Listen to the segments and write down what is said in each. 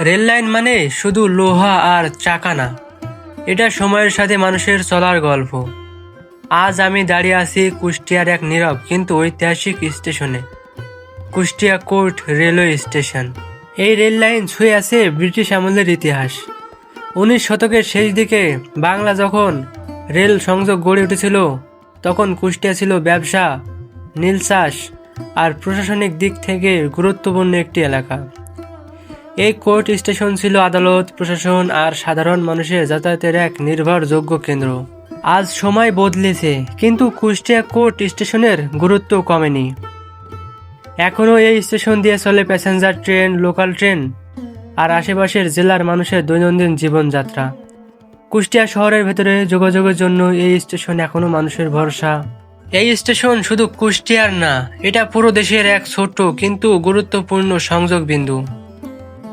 Rail line মানে শুধু লোহা আর চাকা না। এটা সময়ের সাথে মানুষের চলার গল্প। আজ আমি দাঁড়িয়ে আছি কুষ্টিয়ার এক নীরব কিন্তু ঐতিহাসিক স্টেশনে, কুষ্টিয়া কোর্ট রেলওয়ে স্টেশন। এই রেল লাইন ছুঁয়ে আছে ব্রিটিশ আমলের ইতিহাস। উনিশ শতকের শেষ দিকে বাংলা যখন রেল সংযোগ গড়ে উঠেছিল, তখন কুষ্টিয়া ছিল ব্যবসা, নীল চাষ আর প্রশাসনিক দিক থেকে গুরুত্বপূর্ণ একটি এলাকা। এই কোর্ট স্টেশন ছিল আদালত, প্রশাসন আর সাধারণ মানুষের যাতায়াতের এক নির্ভরযোগ্য কেন্দ্র। আজ সময় বদলেছে, কিন্তু কুষ্টিয়া কোর্ট স্টেশনের গুরুত্ব কমেনি। এখনও এই স্টেশন দিয়ে চলে প্যাসেঞ্জার ট্রেন, লোকাল ট্রেন আর আশেপাশের জেলার মানুষের দৈনন্দিন জীবনযাত্রা। কুষ্টিয়া শহরের ভেতরে যোগাযোগের জন্য এই স্টেশন এখনও মানুষের ভরসা। এই স্টেশন শুধু কুষ্টিয়ার না, এটা পুরো দেশের এক ছোট্ট কিন্তু গুরুত্বপূর্ণ সংযোগ বিন্দু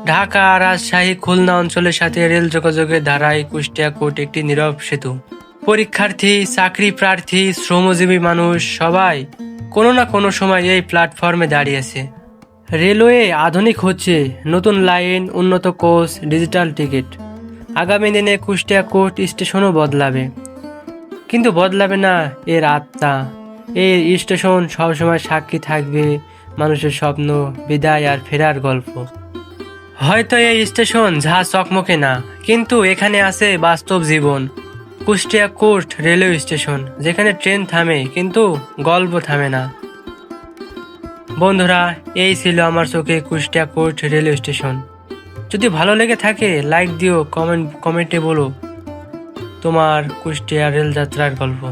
ঢাকা রাজশাহী খুলনা অঞ্চলের সাথে রেল যোগাযোগের ধারায় কুষ্টিয়া কোট একটি নীরব সেতু। পরীক্ষার্থী, চাকরি প্রার্থী, শ্রমজীবী মানুষ সবাই কোনো না কোনো সময় এই প্ল্যাটফর্মে দাঁড়িয়েছে রেলওয়ে আধুনিক হচ্ছে, নতুন লাইন, উন্নত কোচ, ডিজিটাল টিকিট। আগামী দিনে কুষ্টিয়া কোর্ট স্টেশনও বদলাবে। কিন্তু বদলাবে না এর আত্মা। এই স্টেশন সবসময় সাক্ষী থাকবে মানুষের স্বপ্ন, বিদায় আর ফেরার গল্প। হয়তো এই স্টেশন ঝা চকমকে না, কিন্তু এখানে আছে বাস্তব জীবন। কুষ্টিয়া কোর্ট রেলওয়ে স্টেশন, যেখানে ট্রেন থামে, কিন্তু গল্প থামে না। বন্ধুরা, এই ছিল আমার চোখে কুষ্টিয়া কোর্ট রেলওয়ে স্টেশন। যদি ভালো লেগে থাকে, লাইক দিও, কমেন্ট, কমেন্টে বলো তোমার কুষ্টিয়া রেলযাত্রার গল্প।